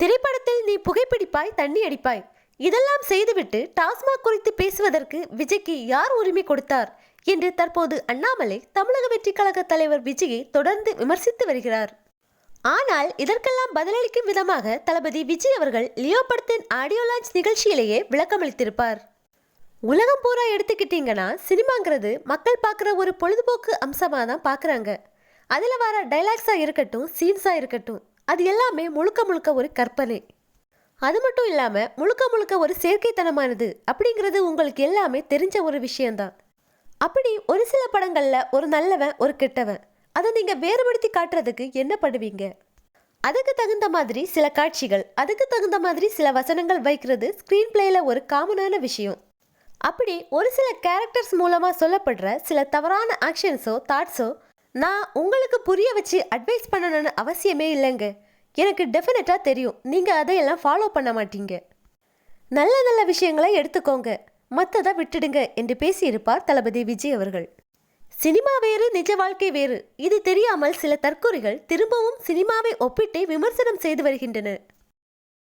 திரைப்படத்தில் நீ புகைப்பிடிப்பாய் தண்ணி அடிப்பாய். இதெல்லாம் செய்துவிட்டு டாஸ்மாக் குறித்து பேசுவதற்கு விஜய்க்கு யார் உரிமை கொடுத்தார் என்று தற்போது அண்ணாமலை தமிழக வெற்றிக் கழக தலைவர் விஜயை தொடர்ந்து விமர்சித்து வருகிறார். ஆனால் இதற்கெல்லாம் பதிலளிக்கும் விதமாக தளபதி விஜய் அவர்கள் லியோ படத்தின் ஆடியோ லான்ச் நிகழ்ச்சியிலேயே விளக்கமளித்திருப்பார். உலகம் பூரா எடுத்துக்கிட்டிங்கன்னா சினிமாங்கிறது மக்கள் பார்க்குற ஒரு பொழுதுபோக்கு அம்சமாக தான் பார்க்குறாங்க. அதில் வர டைலாக்ஸாக இருக்கட்டும் சீன்ஸாக இருக்கட்டும். அது எல்லாமே முழுக்க முழுக்க ஒரு கற்பனை. அது மட்டும் இல்லாமல் முழுக்க முழுக்க ஒரு செயற்கைத்தனமானது அப்படிங்கிறது உங்களுக்கு எல்லாமே தெரிஞ்ச ஒரு விஷயம்தான். அப்படி ஒரு சில படங்களில் ஒரு நல்லவன் ஒரு கெட்டவன். அதை நீங்கள் வேறுபடுத்தி காட்டுறதுக்கு என்ன பண்ணுவீங்க? அதுக்கு தகுந்த மாதிரி சில காட்சிகள் அதுக்கு தகுந்த மாதிரி சில வசனங்கள் வைக்கிறது ஸ்க்ரீன் பிளேயில் ஒரு காமனான விஷயம். அப்படி ஒரு சில கேரக்டர்ஸ் மூலமாக சொல்லப்படுற சில தவறான ஆக்ஷன்ஸோ தாட்ஸோ நான் உங்களுக்கு புரிய வச்சு அட்வைஸ் பண்ணணும்னு அவசியமே இல்லைங்க. எனக்கு டெஃபினட்டாக தெரியும். நீங்கள் அதையெல்லாம் ஃபாலோ பண்ண மாட்டீங்க. நல்ல நல்ல விஷயங்களை எடுத்துக்கோங்க. மற்றதை விட்டுடுங்க என்று பேசியிருப்பார் தளபதி விஜய் அவர்கள். சினிமா வேறு நிஜ வாழ்க்கை வேறு. இது தெரியாமல் சில தற்கொலைகள் திரும்பவும் சினிமாவை ஒப்பிட்டே விமர்சனம் செய்து வருகின்றனர்